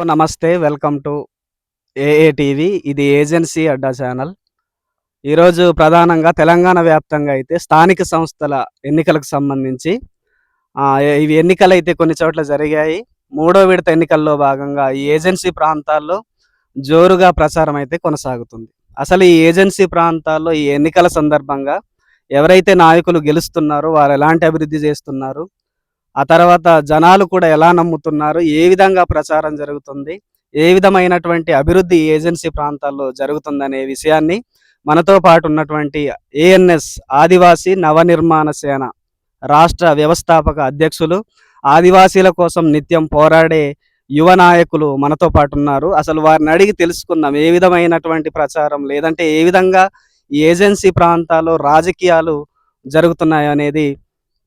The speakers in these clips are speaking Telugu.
సో నమస్తే. Welcome to A A TV. ఇది ఏజెన్సీ అడ్డా ఛానల్. ఈరోజు ప్రధానంగా తెలంగాణ వ్యాప్తంగా అయితే స్థానిక సంస్థల ఎన్నికలకు సంబంధించి ఆ, ఇవి ఎన్నికలు అయితే కొన్ని చోట్ల జరిగాయి. మూడో విడత ఎన్నికల్లో భాగంగా ఈ ఏజెన్సీ ప్రాంతాల్లో జోరుగా ప్రచారం అయితే కొనసాగుతుంది. అసలు ఈ ఏజెన్సీ ప్రాంతాల్లో ఈ ఎన్నికల సందర్భంగా ఎవరైతే నాయకులు గెలుస్తున్నారో వారు ఎలాంటి అభివృద్ధి చేస్తున్నారు ఆ తర్వాత జనాలు కూడా ఎలా నమ్ముతున్నారు ఏ విధంగా ప్రచారం జరుగుతుంది ఏ విధమైనటువంటి అభివృద్ధి ఏజెన్సీ ప్రాంతాల్లో జరుగుతుందనే విషయాన్ని మనతో పాటు ఉన్నటువంటి ఏఎన్ఎస్ ఆదివాసీ నవనిర్మాణ సేన రాష్ట్ర వ్యవస్థాపక అధ్యక్షులు ఆదివాసీల కోసం నిత్యం పోరాడే యువ నాయకులు మనతో పాటు ఉన్నారు. అసలు వారిని అడిగి తెలుసుకుందాం ఏ విధమైనటువంటి ప్రచారం లేదంటే ఏ విధంగా ఏజెన్సీ ప్రాంతాల్లో రాజకీయాలు జరుగుతున్నాయనేది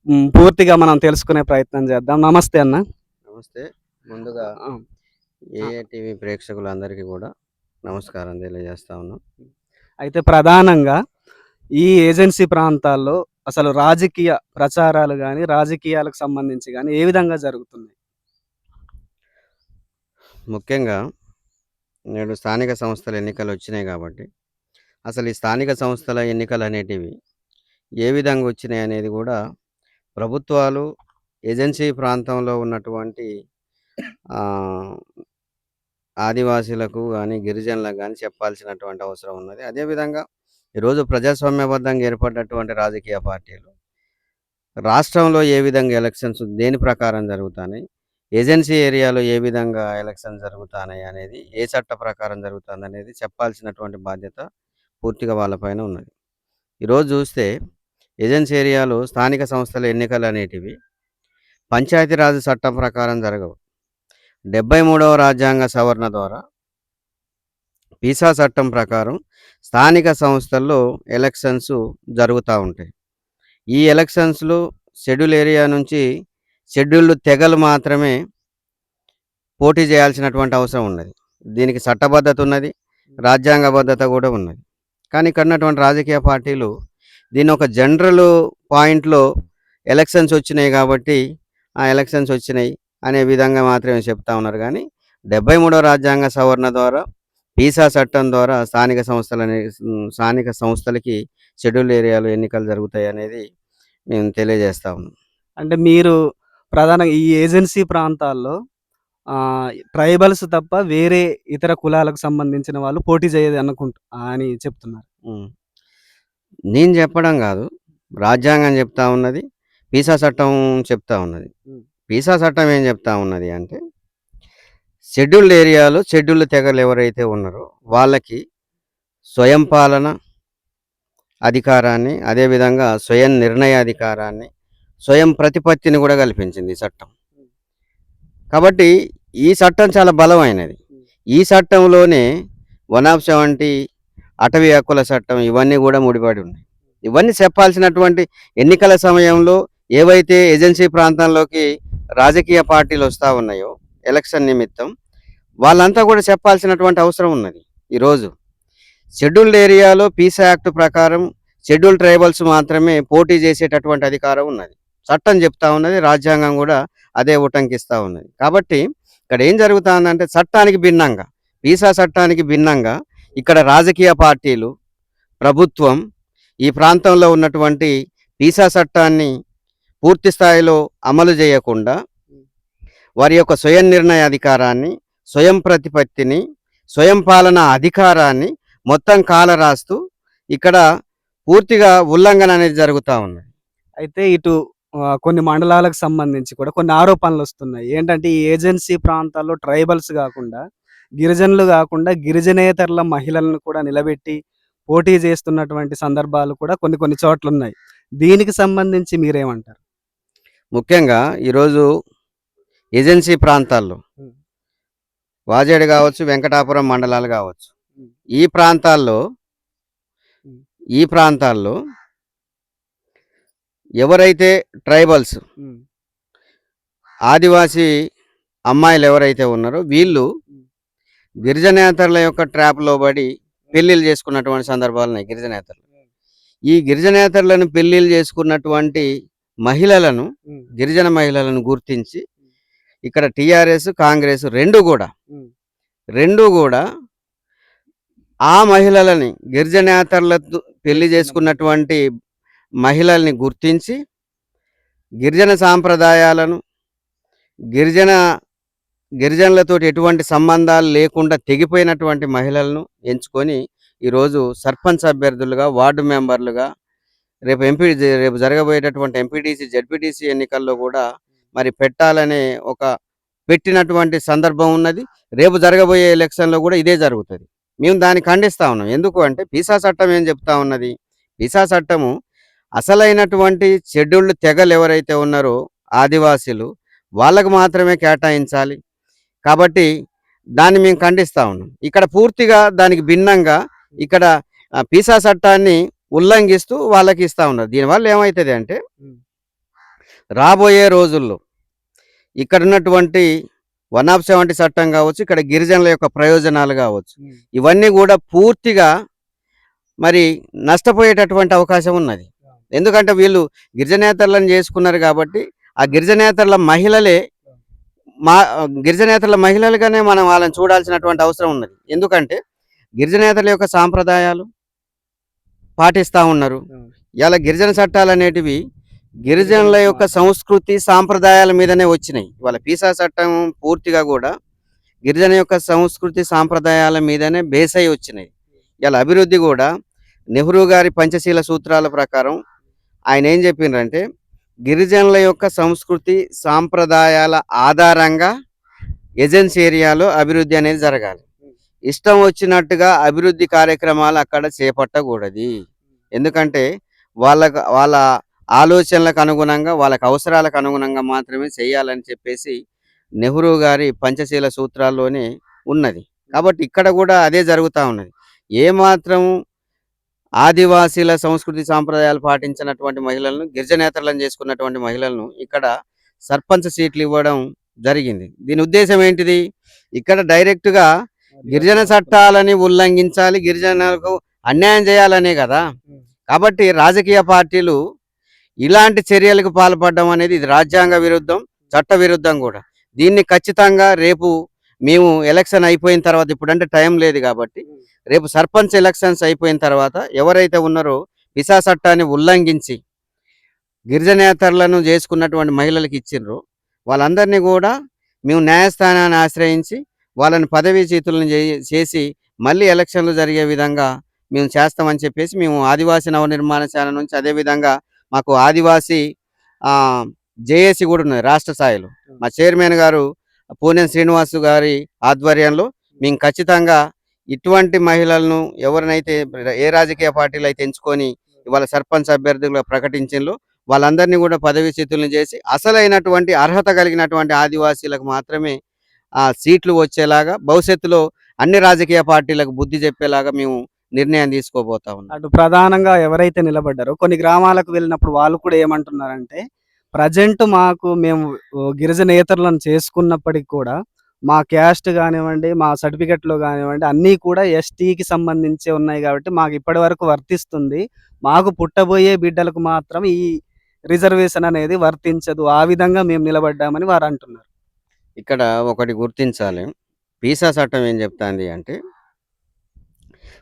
పూర్తిగా మనం తెలుసుకునే ప్రయత్నం చేద్దాం. నమస్తే అన్న. నమస్తే. ముందుగా ఆ, ఏఏ టీవీ ప్రేక్షకులందరికీ కూడా నమస్కారం తెలియజేస్తా ఉన్నాం. అయితే ప్రధానంగా ఈ ఏజెన్సీ ప్రాంతాల్లో అసలు రాజకీయ ప్రచారాలు కానీ రాజకీయాలకు సంబంధించి కానీ ఏ విధంగా జరుగుతున్నాయి? ముఖ్యంగా నేడు స్థానిక సంస్థల ఎన్నికలు వచ్చినాయి కాబట్టి అసలు ఈ స్థానిక సంస్థల ఎన్నికలు అనేటివి ఏ విధంగా వచ్చినాయి అనేది కూడా ప్రభుత్వాలు ఏజెన్సీ ప్రాంతంలో ఉన్నటువంటి ఆదివాసీలకు కానీ గిరిజనులకు కానీ చెప్పాల్సినటువంటి అవసరం ఉన్నది. అదేవిధంగా ఈరోజు ప్రజాస్వామ్యబద్ధంగా ఏర్పడినటువంటి రాజకీయ పార్టీలు రాష్ట్రంలో ఏ విధంగా ఎలక్షన్స్ దేని ప్రకారం జరుగుతున్నాయి ఏజెన్సీ ఏరియాలో ఏ విధంగా ఎలక్షన్ జరుగుతున్నాయి అనేది ఏ చట్ట ప్రకారం జరుగుతుంది అనేది చెప్పాల్సినటువంటి బాధ్యత పూర్తిగా వాళ్ళపైన ఉన్నది. ఈరోజు చూస్తే ఏజెన్సీ ఏరియాలో స్థానిక సంస్థల ఎన్నికలు అనేటివి పంచాయతీరాజ్ చట్టం ప్రకారం జరగవు. డెబ్బై మూడవ రాజ్యాంగ సవరణ ద్వారా పీసా చట్టం ప్రకారం స్థానిక సంస్థల్లో ఎలక్షన్స్ జరుగుతూ ఉంటాయి. ఈ ఎలక్షన్స్లో షెడ్యూల్ ఏరియా నుంచి షెడ్యూల్డ్ తెగలు మాత్రమే పోటీ చేయాల్సినటువంటి అవసరం ఉన్నది. దీనికి చట్టబద్ధత ఉన్నది రాజ్యాంగ భద్రత కూడా ఉన్నది. కానీ ఇక్కడ ఉన్నటువంటి రాజకీయ పార్టీలు దీని ఒక జనరల్ పాయింట్లో ఎలక్షన్స్ వచ్చినాయి కాబట్టి ఆ ఎలక్షన్స్ వచ్చినాయి అనే విధంగా మాత్రమే చెప్తా ఉన్నారు. కానీ డెబ్బై మూడవ రాజ్యాంగ సవరణ ద్వారా పీసా చట్టం ద్వారా స్థానిక సంస్థల స్థానిక సంస్థలకి షెడ్యూల్ ఏరియాలో ఎన్నికలు జరుగుతాయి అనేది మేము తెలియజేస్తా ఉన్నాం. అంటే మీరు ప్రధానంగా ఈ ఏజెన్సీ ప్రాంతాల్లో ట్రైబల్స్ తప్ప వేరే ఇతర కులాలకు సంబంధించిన వాళ్ళు పోటీ చేయదు అనుకుంటు అని చెప్తున్నారు. నేను చెప్పడం కాదు. రాజ్యాంగం చెప్తా ఉన్నది. పీసా చట్టం చెప్తా ఉన్నది. పీసా చట్టం ఏం చెప్తా ఉన్నది అంటే షెడ్యూల్డ్ ఏరియాలో షెడ్యూల్డ్ తెగలు ఎవరైతే ఉన్నారో వాళ్ళకి స్వయం పాలన అధికారాన్ని అదేవిధంగా స్వయం నిర్ణయ అధికారాన్ని స్వయం ప్రతిపత్తిని కూడా కల్పించింది ఈ చట్టం. కాబట్టి ఈ చట్టం చాలా బలమైనది. ఈ చట్టంలోనే వన్ ఆఫ్ సెవెంటీ అటవీ హక్కుల చట్టం ఇవన్నీ కూడా ముడిపడి ఉన్నాయి. ఇవన్నీ చెప్పాల్సినటువంటి ఎన్నికల సమయంలో ఏవైతే ఏజెన్సీ ప్రాంతంలోకి రాజకీయ పార్టీలు వస్తూ ఉన్నాయో ఎలక్షన్ నిమిత్తం వాళ్ళంతా కూడా చెప్పాల్సినటువంటి అవసరం ఉన్నది. ఈరోజు షెడ్యూల్డ్ ఏరియాలో పీసా యాక్ట్ ప్రకారం షెడ్యూల్ ట్రైబల్స్ మాత్రమే పోటీ చేసేటటువంటి అధికారం ఉన్నది. చట్టం చెప్తా ఉన్నది రాజ్యాంగం కూడా అదే ఉటంకిస్తూ ఉన్నది. కాబట్టి ఇక్కడ ఏం జరుగుతుందంటే చట్టానికి భిన్నంగా పీసా చట్టానికి భిన్నంగా ఇక్కడ రాజకీయ పార్టీలు ప్రభుత్వం ఈ ప్రాంతంలో ఉన్నటువంటి పీసా చట్టాన్ని పూర్తి స్థాయిలో అమలు చేయకుండా వారి యొక్క స్వయం నిర్ణయ అధికారాన్ని స్వయం ప్రతిపత్తిని స్వయం పాలన అధికారాన్ని మొత్తం కాల రాస్తూ ఇక్కడ పూర్తిగా ఉల్లంఘన అనేది జరుగుతూ ఉన్నది. అయితే ఇటు కొన్ని మండలాలకు సంబంధించి కూడా కొన్ని ఆరోపణలు వస్తున్నాయి. ఏంటంటే ఈ ఏజెన్సీ ప్రాంతాల్లో ట్రైబల్స్ కాకుండా గిరిజనులు కాకుండా గిరిజనేతరుల మహిళలను కూడా నిలబెట్టి పోటీ చేస్తున్నటువంటి సందర్భాలు కూడా కొన్ని కొన్ని చోట్ల ఉన్నాయి దీనికి సంబంధించి మీరేమంటారు ముఖ్యంగా ఈరోజు ఏజెన్సీ ప్రాంతాల్లో. వాజేడు కావచ్చు వెంకటాపురం మండలాలు కావచ్చు. ఈ ప్రాంతాల్లో. ఈ ప్రాంతాల్లో ఎవరైతే ట్రైబల్స్ ఆదివాసీ అమ్మాయిలు ఎవరైతే ఉన్నారో వీళ్ళు గిరిజనేతరుల యొక్క ట్రాప్లో పడి పెళ్ళిళ్ళు చేసుకున్నటువంటి సందర్భాలు ఉన్నాయి గిరిజనేతరులు ఈ గిరిజనేతరులను పెళ్ళిళ్ళు చేసుకున్నటువంటి మహిళలను గిరిజన మహిళలను గుర్తించి ఇక్కడ టిఆర్ఎస్ కాంగ్రెస్ రెండు కూడా. రెండు కూడా ఆ మహిళలని గిరిజనేతరులతో పెళ్ళి చేసుకున్నటువంటి మహిళల్ని గుర్తించి గిరిజన సాంప్రదాయాలను గిరిజన గిరిజనులతో ఎటువంటి సంబంధాలు లేకుండా తెగిపోయినటువంటి మహిళలను ఎంచుకొని ఈరోజు సర్పంచ్ అభ్యర్థులుగా వార్డు మెంబర్లుగా రేపు ఎంపీ రేపు జరగబోయేటటువంటి ఎంపీటీసీ జడ్పీటీసీ ఎన్నికల్లో కూడా మరి పెట్టాలనే ఒక పెట్టినటువంటి సందర్భం ఉన్నది. రేపు జరగబోయే ఎలక్షన్లో కూడా ఇదే జరుగుతుంది. మేము దాన్ని ఖండిస్తా ఉన్నాం. ఎందుకు అంటే పీసా చట్టం ఏం చెప్తా ఉన్నది? పీసా చట్టము అసలైనటువంటి షెడ్యూల్డ్ తెగలు ఎవరైతే ఉన్నారో ఆదివాసీలు వాళ్ళకు మాత్రమే కేటాయించాలి. కాబట్టి దాన్ని మేము ఖండిస్తా ఉన్నాం ఇక్కడ పూర్తిగా దానికి భిన్నంగా ఇక్కడ పీసా చట్టాన్ని ఉల్లంఘిస్తూ వాళ్ళకి ఇస్తా ఉన్నారు దీనివల్ల ఏమవుతుంది అంటే. రాబోయే రోజుల్లో ఇక్కడ ఉన్నటువంటి వన్ ఆఫ్ సెవెంటీ చట్టం కావచ్చు ఇక్కడ గిరిజనుల యొక్క ప్రయోజనాలు కావచ్చు. ఇవన్నీ కూడా పూర్తిగా మరి నష్టపోయేటటువంటి అవకాశం ఉన్నది ఎందుకంటే వీళ్ళు గిరిజనేతరులను చేసుకున్నారు కాబట్టి ఆ గిరిజనేతరుల మహిళలే మా గిరిజనేతరుల మహిళలుగానే మనం వాళ్ళని చూడాల్సినటువంటి అవసరం ఉన్నది. ఎందుకంటే గిరిజనేతల యొక్క సాంప్రదాయాలు పాటిస్తూ ఉన్నారు. ఇలా గిరిజన చట్టాలు అనేటివి గిరిజనుల యొక్క సంస్కృతి సాంప్రదాయాల మీదనే వచ్చినాయి. ఇవాళ పీసా చట్టం పూర్తిగా కూడా గిరిజన యొక్క సంస్కృతి సాంప్రదాయాల మీదనే బేస్ అయి వచ్చినాయి. ఇలా అభివృద్ధి కూడా నెహ్రూ గారి పంచశీల సూత్రాల ప్రకారం ఆయన ఏం చెప్పిండ్రంటే గిరిజనుల యొక్క సంస్కృతి సాంప్రదాయాల ఆధారంగా ఏజెన్సీ ఏరియాలో అభివృద్ధి అనేది జరగాలి. ఇష్టం వచ్చినట్టుగా అభివృద్ధి కార్యక్రమాలు అక్కడ చేపట్టకూడదు. ఎందుకంటే వాళ్ళకు వాళ్ళ ఆలోచనలకు అనుగుణంగా వాళ్ళకి అవసరాలకు అనుగుణంగా మాత్రమే చేయాలని చెప్పేసి నెహ్రూ గారి పంచశీల సూత్రాల్లోనే ఉన్నది. కాబట్టి ఇక్కడ కూడా అదే జరుగుతూ ఉన్నది. ఏమాత్రం ఆదివాసీల సంస్కృతి సాంప్రదాయాలు పాటించినటువంటి మహిళలను గిరిజనేతలను చేసుకున్నటువంటి మహిళలను ఇక్కడ సర్పంచ్ సీట్లు ఇవ్వడం జరిగింది. దీని ఉద్దేశం ఏంటిది? ఇక్కడ డైరెక్ట్గా గిరిజన చట్టాలని ఉల్లంఘించాలి గిరిజనులకు అన్యాయం చేయాలనే కదా. కాబట్టి రాజకీయ పార్టీలు ఇలాంటి చర్యలకు పాల్పడడం అనేది ఇది రాజ్యాంగ విరుద్ధం చట్ట విరుద్ధం కూడా. దీన్ని ఖచ్చితంగా రేపు మేము ఎలక్షన్ అయిపోయిన తర్వాత ఇప్పుడంటే టైం లేదు కాబట్టి రేపు సర్పంచ్ ఎలక్షన్స్ అయిపోయిన తర్వాత ఎవరైతే ఉన్నారో విసా చట్టాన్ని ఉల్లంఘించి గిరిజనేతరులను చేసుకున్నటువంటి మహిళలకు ఇచ్చిండ్రు. వాళ్ళందరినీ కూడా మేము న్యాయస్థానాన్ని ఆశ్రయించి వాళ్ళని పదవీ చేతులను చేసి మళ్ళీ ఎలక్షన్లు జరిగే విధంగా మేము చేస్తామని చెప్పేసి మేము ఆదివాసీ నవనిర్మాణ శాల నుంచి అదేవిధంగా మాకు ఆదివాసీ జేఏసీ కూడా ఉన్నది రాష్ట్ర స్థాయిలో. మా చైర్మన్ గారు పూనెం శ్రీనివాసు గారి ఆధ్వర్యంలో మేము ఖచ్చితంగా ఇటువంటి మహిళలను ఎవరినైతే ఏ రాజకీయ పార్టీలు అయితే ఎంచుకొని ఇవాళ సర్పంచ్ అభ్యర్థులుగా ప్రకటించిండ్రు వాళ్ళందరినీ కూడా పదవి చేసి అసలైనటువంటి అర్హత కలిగినటువంటి ఆదివాసీలకు మాత్రమే ఆ సీట్లు వచ్చేలాగా భవిష్యత్తులో అన్ని రాజకీయ పార్టీలకు బుద్ధి చెప్పేలాగా మేము నిర్ణయం తీసుకోబోతా ఉన్నాం. అటు ప్రధానంగా ఎవరైతే నిలబడ్డారో కొన్ని గ్రామాలకు వెళ్ళినప్పుడు వాళ్ళు కూడా ఏమంటున్నారంటే ప్రజెంట్ మాకు మేము గిరిజనేతరులను చేసుకున్నప్పటికి కూడా మా క్యాస్ట్ కానివ్వండి మా సర్టిఫికెట్లో కానివ్వండి అన్నీ కూడా ఎస్టీకి సంబంధించి ఉన్నాయి కాబట్టి మాకు ఇప్పటి వరకు వర్తిస్తుంది. మాకు పుట్టబోయే బిడ్డలకు మాత్రం ఈ రిజర్వేషన్ అనేది వర్తించదు. ఆ విధంగా మేము నిలబడ్డామని వారు అంటున్నారు. ఇక్కడ ఒకటి గుర్తించాలి. పీసా చట్టం ఏం చెప్తాంది అంటే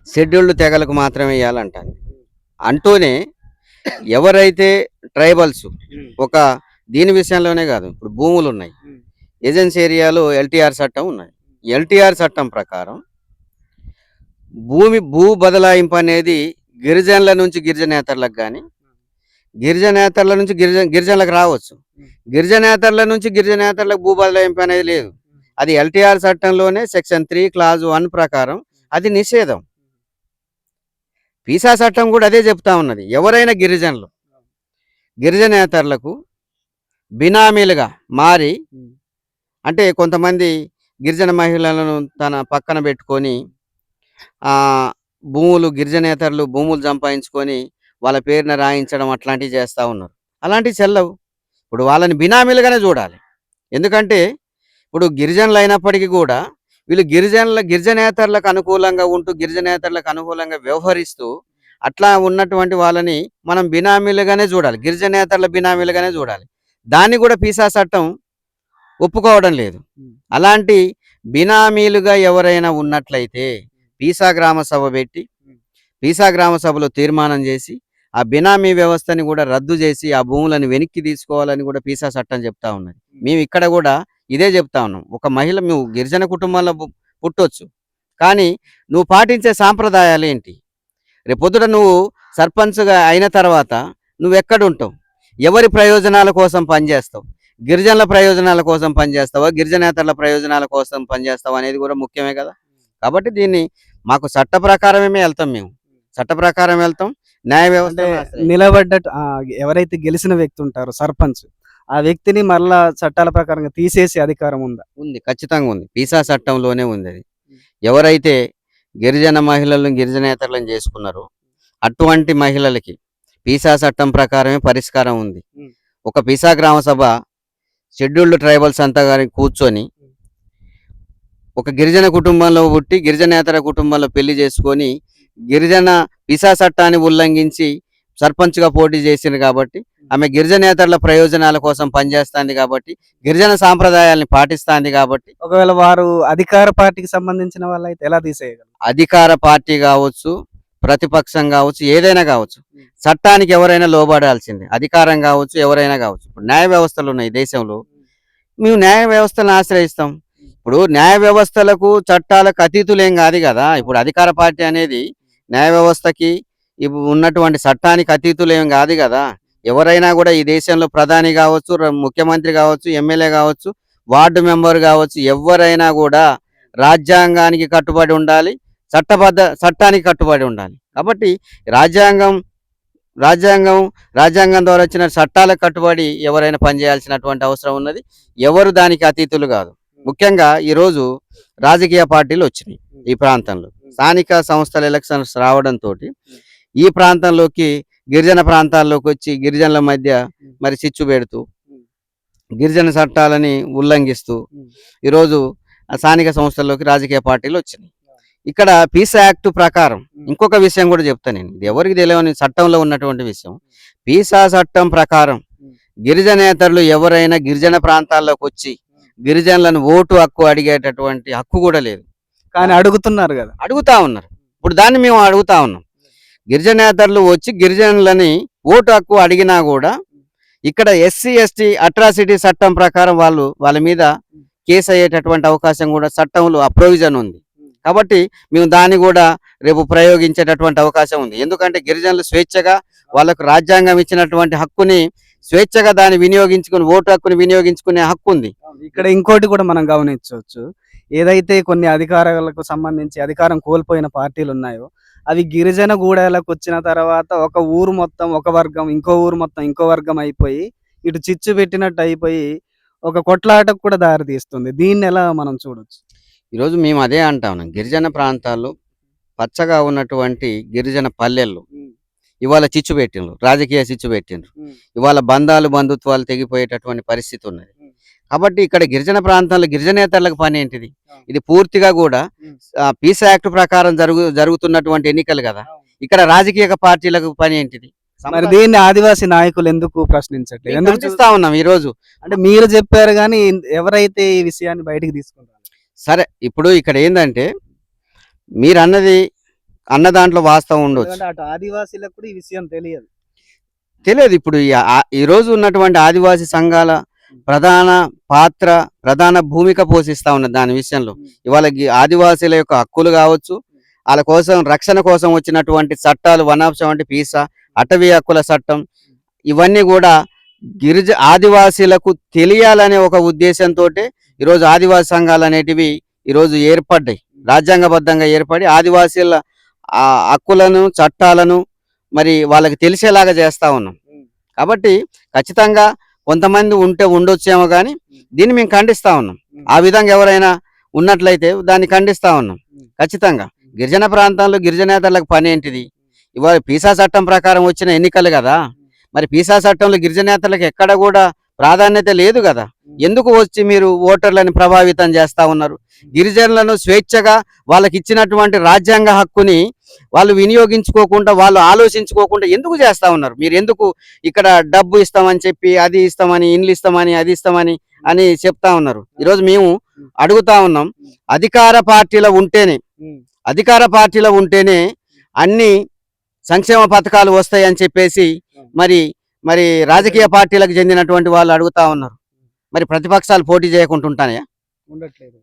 షెడ్యూల్డ్ తెగలకు మాత్రమే ఇవ్వాలంటుంది అంటూనే ఎవరైతే ట్రైబల్స్ ఒక దీని విషయంలోనే కాదు ఇప్పుడు భూములు ఉన్నాయి ఏజెన్సీ ఏరియాలో ఎల్టీఆర్ చట్టం ఉన్నది. ఎల్టీఆర్ చట్టం ప్రకారం భూమి భూ బదలాయింపు అనేది గిరిజనుల నుంచి గిరిజనేతరులకు కానీ గిరిజనేతరుల నుంచి గిరిజన గిరిజనులకు రావచ్చు. గిరిజనేతరుల నుంచి గిరిజనేతరులకు భూ బదలాయింపు అనేది లేదు. అది ఎల్టీఆర్ చట్టంలోనే సెక్షన్ త్రీ క్లాజ్ వన్ ప్రకారం అది నిషేధం. పీసా చట్టం కూడా అదే చెప్తా ఉన్నది. ఎవరైనా గిరిజనులు గిరిజనేతరులకు బినామీలుగా మారి అంటే కొంతమంది గిరిజన మహిళలను తన పక్కన పెట్టుకొని ఆ భూములు గిరిజనేతరులు భూములు సంపాదించుకొని వాళ్ళ పేరున రాయించడం అట్లాంటివి చేస్తూ ఉన్నారు. అలాంటివి చెల్లవు. ఇప్పుడు వాళ్ళని బినామీలుగానే చూడాలి. ఎందుకంటే ఇప్పుడు గిరిజనులు అయినప్పటికీ కూడా వీళ్ళు గిరిజనుల గిరిజనేతరులకు అనుకూలంగా ఉంటూ గిరిజనేతరులకు అనుకూలంగా వ్యవహరిస్తూ అట్లా ఉన్నటువంటి వాళ్ళని మనం బినామీలుగానే చూడాలి. గిరిజనేతరుల బినామీలుగానే చూడాలి. దాన్ని కూడా పీసా చట్టం ఒప్పుకోవడం లేదు. అలాంటి బినామీలుగా ఎవరైనా ఉన్నట్లయితే పీసా గ్రామ సభ పెట్టి పీసా గ్రామ సభలో తీర్మానం చేసి ఆ బినామీ వ్యవస్థని కూడా రద్దు చేసి ఆ భూములను వెనక్కి తీసుకోవాలని కూడా పీసా చట్టం చెప్తా ఉన్నది. మేము ఇక్కడ కూడా ఇదే చెప్తా ఉన్నాం. ఒక మహిళ నువ్వు గిరిజన కుటుంబంలో పుట్టొచ్చు. కానీ నువ్వు పాటించే సాంప్రదాయాలు ఏంటి? రేపొద్దుట నువ్వు సర్పంచ్గా అయిన తర్వాత నువ్వు ఎక్కడ ఉంటావు? ఎవరి ప్రయోజనాల కోసం పనిచేస్తావు? గిరిజనుల ప్రయోజనాల కోసం పనిచేస్తావా? గిరిజనేతరుల ప్రయోజనాల కోసం పనిచేస్తావా అనేది కూడా ముఖ్యమే కదా. కాబట్టి దీన్ని మాకు చట్ట ప్రకారమే వెళ్తాం మేము. చట్ట ప్రకారం వెళ్తాం. న్యాయ వ్యవస్థ అంటే నిలబడ్డ ఆ, ఎవరైతే గెలిచిన వ్యక్తి ఉంటారో సర్పంచ్ ఆ వ్యక్తిని మరలా చట్టాల ప్రకారంగా తీసేసే అధికారం ఉందా? ఉంది ఖచ్చితంగా ఉంది. పీసా చట్టంలోనే ఉంది అది. ఎవరైతే గిరిజన మహిళలను గిరిజనేతరులను చేసుకున్నారో అటువంటి మహిళలకి పీసా చట్టం ప్రకారమే పరిష్కారం ఉంది. ఒక పీసా గ్రామ సభ షెడ్యూల్డ్ ట్రైబల్స్ అంతా గాని కూర్చొని ఒక గిరిజన కుటుంబంలో పుట్టి గిరిజనేతర కుటుంబంలో పెళ్ళి చేసుకొని గిరిజన పీసా చట్టాన్ని ఉల్లంఘించి సర్పంచ్గా పోటీ చేసింది కాబట్టి ఆమె గిరిజనేతరుల ప్రయోజనాల కోసం పనిచేస్తుంది కాబట్టి గిరిజన సాంప్రదాయాల్ని పాటిస్తాంది కాబట్టి ఒకవేళ వారు అధికార పార్టీకి సంబంధించిన వాళ్ళైతే ఎలా తీసేయగలరు? అధికార పార్టీ కావచ్చు ప్రతిపక్షం కావచ్చు ఏదైనా కావచ్చు. చట్టానికి ఎవరైనా లోబడాల్సిందే. అధికారం కావచ్చు ఎవరైనా కావచ్చు. ఇప్పుడు న్యాయ వ్యవస్థలు ఉన్నాయి దేశంలో. మేము న్యాయ వ్యవస్థలను ఆశ్రయిస్తాం. ఇప్పుడు న్యాయ వ్యవస్థలకు చట్టాలకు అతీతులేం కాదు కదా. ఇప్పుడు అధికార పార్టీ అనేది న్యాయ వ్యవస్థకి ఇప్పుడు ఉన్నటువంటి చట్టానికి అతీతులేం కాదు కదా. ఎవరైనా కూడా ఈ దేశంలో ప్రధాని కావచ్చు ముఖ్యమంత్రి కావచ్చు ఎమ్మెల్యే కావచ్చు వార్డు మెంబర్ కావచ్చు ఎవరైనా కూడా రాజ్యాంగానికి కట్టుబడి ఉండాలి. చట్టబద్ధ చట్టానికి కట్టుబడి ఉండాలి. కాబట్టి రాజ్యాంగం రాజ్యాంగం రాజ్యాంగం ద్వారా వచ్చిన చట్టాలకు కట్టుబడి ఎవరైనా పనిచేయాల్సినటువంటి అవసరం ఉన్నది. ఎవరు దానికి అతీతులు కాదు. ముఖ్యంగా ఈరోజు రాజకీయ పార్టీలు వచ్చినాయి ఈ ప్రాంతంలో. స్థానిక సంస్థల ఎలక్షన్స్ రావడంతో ఈ ప్రాంతంలోకి గిరిజన ప్రాంతాల్లోకి వచ్చి గిరిజనుల మధ్య మరి చిచ్చు పెడుతూ గిరిజన చట్టాలని ఉల్లంఘిస్తూ ఈరోజు స్థానిక సంస్థల్లోకి రాజకీయ పార్టీలు వచ్చినాయి. ఇక్కడ పీస్ యాక్ట్ ప్రకారం ఇంకొక విషయం కూడా చెప్తాను నేను. ఇది ఎవరికి తెలియని చట్టంలో ఉన్నటువంటి విషయం. పీసా చట్టం ప్రకారం గిరిజనేతరులు ఎవరైనా గిరిజన ప్రాంతాల్లోకి వచ్చి గిరిజనులను ఓటు హక్కు అడిగేటటువంటి హక్కు కూడా లేదు. కానీ అడుగుతున్నారు కదా. అడుగుతా ఉన్నారు. ఇప్పుడు దాన్ని మేము అడుగుతా ఉన్నాం. గిరిజనేతరులు వచ్చి గిరిజనులని ఓటు హక్కు అడిగినా కూడా ఇక్కడ ఎస్సీ ఎస్టీ అట్రాసిటీ చట్టం ప్రకారం వాళ్ళు వాళ్ళ మీద కేసు అయ్యేటటువంటి అవకాశం కూడా చట్టంలో ఆ ప్రొవిజన్ ఉంది. కాబట్టి మేము దాన్ని కూడా రేపు ప్రయోగించేటటువంటి అవకాశం ఉంది. ఎందుకంటే గిరిజనులు స్వేచ్ఛగా వాళ్ళకు రాజ్యాంగం ఇచ్చినటువంటి హక్కుని స్వేచ్ఛగా దాన్ని వినియోగించుకుని ఓటు హక్కుని వినియోగించుకునే హక్కు ఉంది. ఇక్కడ ఇంకోటి కూడా మనం గమనించవచ్చు. ఏదైతే కొన్ని అధికారాలకు సంబంధించి అధికారం కోల్పోయిన పార్టీలు ఉన్నాయో అవి గిరిజన గూడాలకు వచ్చిన తర్వాత ఒక ఊరు మొత్తం ఒక వర్గం ఇంకో ఊరు మొత్తం ఇంకో వర్గం అయిపోయి ఇటు చిచ్చు పెట్టినట్టు అయిపోయి ఒక కొట్లాటకు కూడా దారి తీస్తుంది దీన్ని ఎలా మనం చూడొచ్చు? ఈరోజు మేము అదే అంటా ఉన్నాం గిరిజన ప్రాంతాల్లో పచ్చగా ఉన్నటువంటి గిరిజన పల్లెల్లో ఇవాళ చిచ్చు పెట్టిండ్రు రాజకీయ చిచ్చు పెట్టిండ్రు. ఇవాళ బంధాలు బంధుత్వాలు తెగిపోయేటటువంటి పరిస్థితి ఉన్నది. కాబట్టి ఇక్కడ గిరిజన ప్రాంతాల్లో గిరిజనేతరులకు పని ఏంటిది. ఇది పూర్తిగా కూడా. పీస్ యాక్ట్ ప్రకారం జరుగు జరుగుతున్నటువంటి ఎన్నికలు కదా. ఇక్కడ రాజకీయ పార్టీలకు పని ఏంటిది? మరి దీన్ని ఆదివాసీ నాయకులు ఎందుకు ప్రశ్నించట్లేదు? ఎందుకు చూ- ఖండిస్తా ఉన్నాం ఈ రోజు అంటే మీరు చెప్పారు కానీ ఎవరైతే ఈ విషయాన్ని బయటికి తీసుకుంటారు సరే ఇప్పుడు ఇక్కడ ఏంటంటే మీరు అన్నది అన్న దాంట్లో వాస్తవం ఉండొచ్చు. అటు ఆదివాసీలకు కూడా ఈ విషయం తెలియదు. తెలియదు ఇప్పుడు ఈ రోజు ఉన్నటువంటి ఆదివాసీ సంఘాల ప్రధాన పాత్ర ప్రధాన భూమిక పోషిస్తా ఉన్నది దాని విషయంలో ఇవాళ ఆదివాసీల యొక్క హక్కులు కావచ్చు వాళ్ళ కోసం రక్షణ కోసం వచ్చినటువంటి చట్టాలు వన్ ఆఫ్ సెవెంటీ పీసా అటవీ హక్కుల చట్టం ఇవన్నీ కూడా గిరిజ ఆదివాసీలకు తెలియాలనే ఒక ఉద్దేశంతో ఈరోజు ఆదివాసీ సంఘాలు అనేటివి ఈరోజు ఏర్పడ్డాయి. రాజ్యాంగబద్ధంగా ఏర్పడి ఆదివాసీల ఆ హక్కులను చట్టాలను మరి వాళ్ళకి తెలిసేలాగా చేస్తా ఉన్నాం. కాబట్టి ఖచ్చితంగా కొంతమంది ఉంటే ఉండొచ్చేమో కానీ దీన్ని మేము ఖండిస్తా ఉన్నాం. ఆ విధంగా ఎవరైనా ఉన్నట్లయితే దాన్ని ఖండిస్తా ఉన్నాం. ఖచ్చితంగా. గిరిజన ప్రాంతాల్లో గిరిజనేతలకు పని ఏంటిది? ఇవాళ పీసా చట్టం ప్రకారం వచ్చిన ఎన్నికలు కదా. మరి పీసా చట్టంలో గిరిజనేతలకు ఎక్కడ కూడా ప్రాధాన్యత లేదు కదా. ఎందుకు వచ్చి మీరు ఓటర్లను ప్రభావితం చేస్తా ఉన్నారు? గిరిజనులను స్వేచ్ఛగా వాళ్ళకి ఇచ్చినటువంటి రాజ్యాంగ హక్కుని వాళ్ళు వినియోగించుకోకుండా వాళ్ళు ఆలోచించుకోకుండా ఎందుకు చేస్తా ఉన్నారు? మీరు ఎందుకు ఇక్కడ డబ్బు ఇస్తామని చెప్పి అది ఇస్తామని ఇండ్లు ఇస్తామని అది ఇస్తామని అని చెప్తా ఉన్నారు? ఈరోజు మేము అడుగుతా ఉన్నాం అధికార పార్టీలో ఉంటేనే అధికార పార్టీలో ఉంటేనే అన్ని సంక్షేమ పథకాలు వస్తాయని చెప్పేసి మరి మరి రాజకీయ పార్టీలకు చెందినటువంటి వాళ్ళు అడుగుతా ఉన్నారు. మరి ప్రతిపక్షాలు పోటీ చేయకుండా ఉంటానయా ఉండట్లేదు.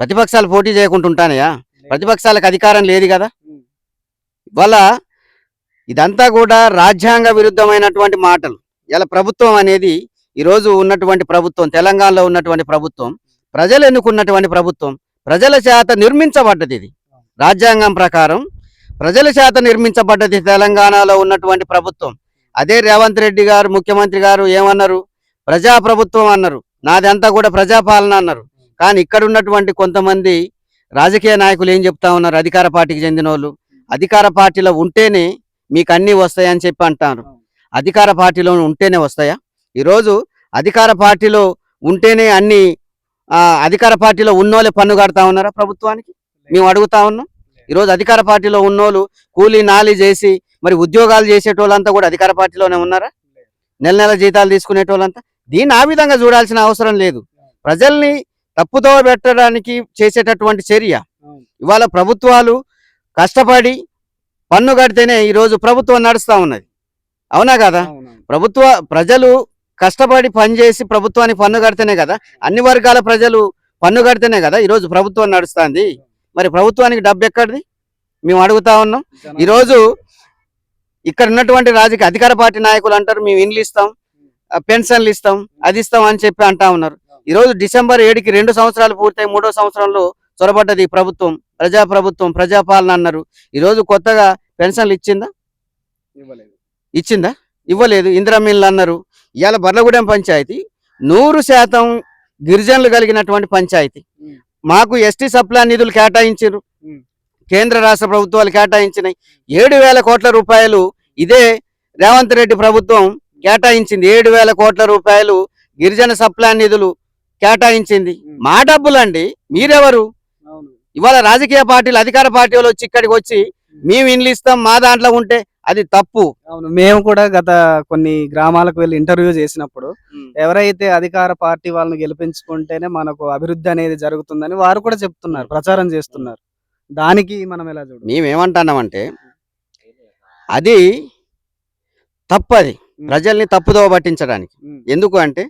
ప్రతిపక్షాలు పోటీ చేయకుండా ఉంటానయా ప్రతిపక్షాలకు అధికారం లేదు కదా? ఇవాళ ఇదంతా కూడా రాజ్యాంగ విరుద్ధమైనటువంటి మాటలు. ఇలా ప్రభుత్వం అనేది ఈరోజు ఉన్నటువంటి ప్రభుత్వం తెలంగాణలో ఉన్నటువంటి ప్రభుత్వం ప్రజలు ఎన్నుకున్నటువంటి ప్రభుత్వం ప్రజల చేత నిర్మించబడ్డది ఇది. రాజ్యాంగం ప్రకారం ప్రజల చేత నిర్మించబడ్డది తెలంగాణలో ఉన్నటువంటి ప్రభుత్వం. అదే రేవంత్ రెడ్డి గారు ముఖ్యమంత్రి గారు ఏమన్నారు? ప్రజా ప్రభుత్వం అన్నారు. నాదంతా కూడా ప్రజాపాలన అన్నారు. కానీ ఇక్కడ ఉన్నటువంటి కొంతమంది రాజకీయ నాయకులు ఏం చెప్తా ఉన్నారు? అధికార పార్టీకి చెందిన వాళ్ళు అధికార పార్టీలో ఉంటేనే మీకు అన్నీ వస్తాయని చెప్పి అంటారు. అధికార పార్టీలో ఉంటేనే వస్తాయా? ఈరోజు అధికార పార్టీలో ఉంటేనే అన్ని ఆ, అధికార పార్టీలో ఉన్నోళ్ళే పన్ను కడతా ఉన్నారా ప్రభుత్వానికి? మేము అడుగుతా ఉన్నాం. ఈరోజు అధికార పార్టీలో ఉన్నోళ్ళు కూలీ నాలి చేసి మరి ఉద్యోగాలు చేసేటోళ్ళంతా కూడా అధికార పార్టీలోనే ఉన్నారా? నెల నెల జీతాలు తీసుకునేటోళ్ళంతా? దీన్ని ఆ విధంగా చూడాల్సిన అవసరం లేదు. ప్రజల్ని తప్పుదో పెట్టడానికి చేసేటటువంటి చర్య. ఇవాళ ప్రభుత్వాలు కష్టపడి పన్ను కడితేనే ఈరోజు ప్రభుత్వం నడుస్తా ఉన్నది. అవునా కదా? ప్రభుత్వ ప్రజలు కష్టపడి పనిచేసి ప్రభుత్వానికి పన్ను కడితేనే కదా? అన్ని వర్గాల ప్రజలు పన్ను కడితేనే కదా ఈరోజు ప్రభుత్వం నడుస్తుంది? మరి ప్రభుత్వానికి డబ్బు ఎక్కడిది? మేము అడుగుతా ఉన్నాం. ఈరోజు ఇక్కడ ఉన్నటువంటి రాజకీయ అధికార పార్టీ నాయకులు అంటారు మేము ఇండ్లు ఇస్తాం పెన్షన్లు ఇస్తాం అది ఇస్తాం అని చెప్పి అంటా ఉన్నారు. ఈరోజు డిసెంబర్ ఏడుకి రెండు సంవత్సరాలు పూర్తయి మూడో సంవత్సరంలో చొరబడ్డది ఈ ప్రభుత్వం ప్రజా ప్రభుత్వం ప్రజాపాలన అన్నారు. ఈరోజు కొత్తగా పెన్షన్లు ఇచ్చిందా? ఇచ్చిందా? ఇవ్వలేదు. ఇందిరామిల్లు అన్నారు. ఇవాళ బర్లగూడెం పంచాయతీ నూరు శాతం గిరిజనులు కలిగినటువంటి పంచాయతీ. మాకు ఎస్టీ సప్లా నిధులు కేటాయించారు. కేంద్ర రాష్ట్ర ప్రభుత్వాలు కేటాయించినాయి. ఏడు వేల కోట్ల రూపాయలు ఇదే రేవంత్ రెడ్డి ప్రభుత్వం కేటాయించింది. ఏడు వేల కోట్ల రూపాయలు గిరిజన సప్లా నిధులు కేటాయించింది. మా డబ్బులండి మీరెవరు? ఇవాళ రాజకీయ పార్టీలు అధికార పార్టీ వాళ్ళు వచ్చి ఇక్కడికి వచ్చి మేము ఇండ్లు ఇస్తాం మా దాంట్లో ఉంటే అది తప్పు. అవును మేము కూడా గత కొన్ని గ్రామాలకు వెళ్ళి ఇంటర్వ్యూ చేసినప్పుడు ఎవరైతే అధికార పార్టీ వాళ్ళని గెలిపించుకుంటేనే మనకు అభివృద్ధి అనేది జరుగుతుందని వారు కూడా చెప్తున్నారు ప్రచారం చేస్తున్నారు. దానికి మనం ఎలా చూడాలి మేమేమంటున్నామంటే అది తప్పది. ప్రజల్ని తప్పుదోవ పట్టించడానికి. ఎందుకు అంటే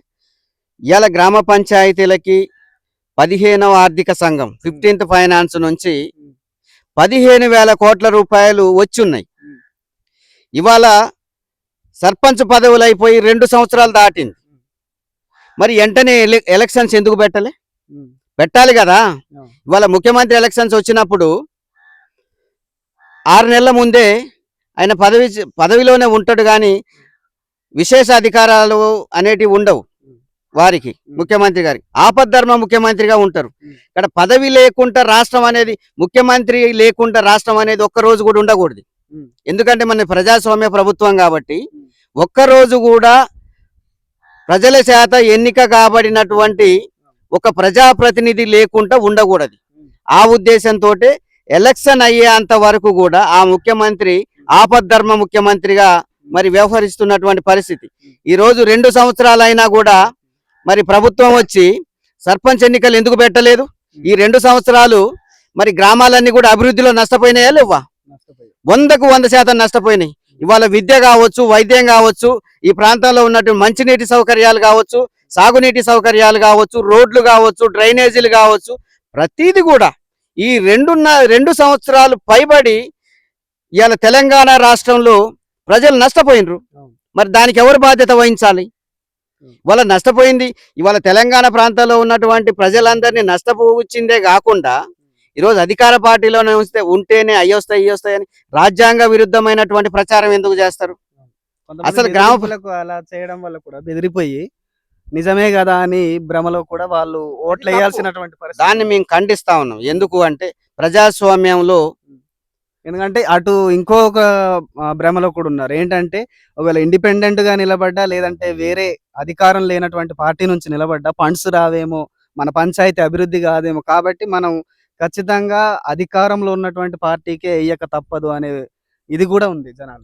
ఇవాళ గ్రామ పంచాయతీలకి పదిహేనవ ఆర్థిక సంఘం ఫిఫ్టీన్త్ ఫైనాన్స్ నుంచి. పదిహేను వేల కోట్ల రూపాయలు వచ్చున్నాయి. ఇవాళ సర్పంచ్ పదవులు అయిపోయి రెండు సంవత్సరాలు దాటింది. మరి వెంటనే ఎల- ఎలక్షన్స్ ఎందుకు పెట్టలే? పెట్టాలి కదా. ఇవాళ ముఖ్యమంత్రి ఎలక్షన్స్ వచ్చినప్పుడు ఆరు నెలల ముందే ఆయన పదవి పదవిలోనే ఉంటాడు కానీ విశేష అధికారాలు అనేటివి ఉండవు వారికి ముఖ్యమంత్రి గారికి ఆపద్ధర్మ ముఖ్యమంత్రిగా ఉంటారు. ఇక్కడ పదవి లేకుండా రాష్ట్రం అనేది ముఖ్యమంత్రి లేకుండా రాష్ట్రం అనేది ఒక్క రోజు కూడా ఉండకూడదు. ఎందుకంటే మన ప్రజాస్వామ్య ప్రభుత్వం కాబట్టి ఉమ్. ఒక్క రోజు కూడా ప్రజల చేత ఎన్నిక కాబడినటువంటి ఒక ప్రజాప్రతినిధి లేకుండా ఉండకూడదు. ఆ ఉద్దేశంతో ఎలక్షన్ అయ్యేంత వరకు కూడా ఆ ముఖ్యమంత్రి ఆపద్ధర్మ ముఖ్యమంత్రిగా మరి వ్యవహరిస్తున్నటువంటి పరిస్థితి. ఈ రోజు రెండు సంవత్సరాలైనా కూడా మరి ప్రభుత్వం వచ్చి సర్పంచ్ ఎన్నికలు ఎందుకు పెట్టలేదు? ఈ రెండు సంవత్సరాలు మరి గ్రామాలన్నీ కూడా అభివృద్ధిలో నష్టపోయినాయా లేవా వందకు వంద శాతం నష్టపోయినాయి. ఇవాళ విద్య కావచ్చు వైద్యం కావచ్చు ఈ ప్రాంతంలో ఉన్నటువంటి మంచినీటి సౌకర్యాలు కావచ్చు సాగునీటి సౌకర్యాలు కావచ్చు రోడ్లు కావచ్చు డ్రైనేజీలు కావచ్చు ప్రతిదీ కూడా ఈ రెండున్న రెండు సంవత్సరాలు పైబడి ఇవాళ తెలంగాణ రాష్ట్రంలో ప్రజలు నష్టపోయినరు. మరి దానికి ఎవరు బాధ్యత వహించాలి. ఇవాళ నష్టపోయింది ఇవాళ తెలంగాణ ప్రాంతంలో ఉన్నటువంటి ప్రజలందరినీ నష్టపోవచ్చిందే కాకుండా ఈరోజు అధికార పార్టీలోనే ఉంచితే ఉంటేనే అయ్యొస్తాయి ఇయ్యొస్తాయి అని రాజ్యాంగ విరుద్ధమైనటువంటి ప్రచారం ఎందుకు చేస్తారు? అసలు గ్రామ- అలా చేయడం వల్ల కూడా బెదిరిపోయి నిజమే కదా అని భ్రమలో కూడా వాళ్ళు ఓట్లు. వేయాల్సినటువంటి పరిస్థితి. దాన్ని మేము ఖండిస్తా ఉన్నాం. ఎందుకు అంటే ప్రజాస్వామ్యంలో ఎందుకంటే అటు ఇంకొక భ్రమలో కూడా ఉన్నారు. ఏంటంటే ఒకవేళ ఇండిపెండెంట్గా నిలబడ్డా లేదంటే వేరే అధికారం లేనటువంటి పార్టీ నుంచి నిలబడ్డా ఫండ్స్ రావేమో మన పంచాయతీ అభివృద్ధి కాదేమో కాబట్టి మనం ఖచ్చితంగా అధికారంలో ఉన్నటువంటి పార్టీకే వేయక తప్పదు అనే ఇది కూడా ఉంది జనాలు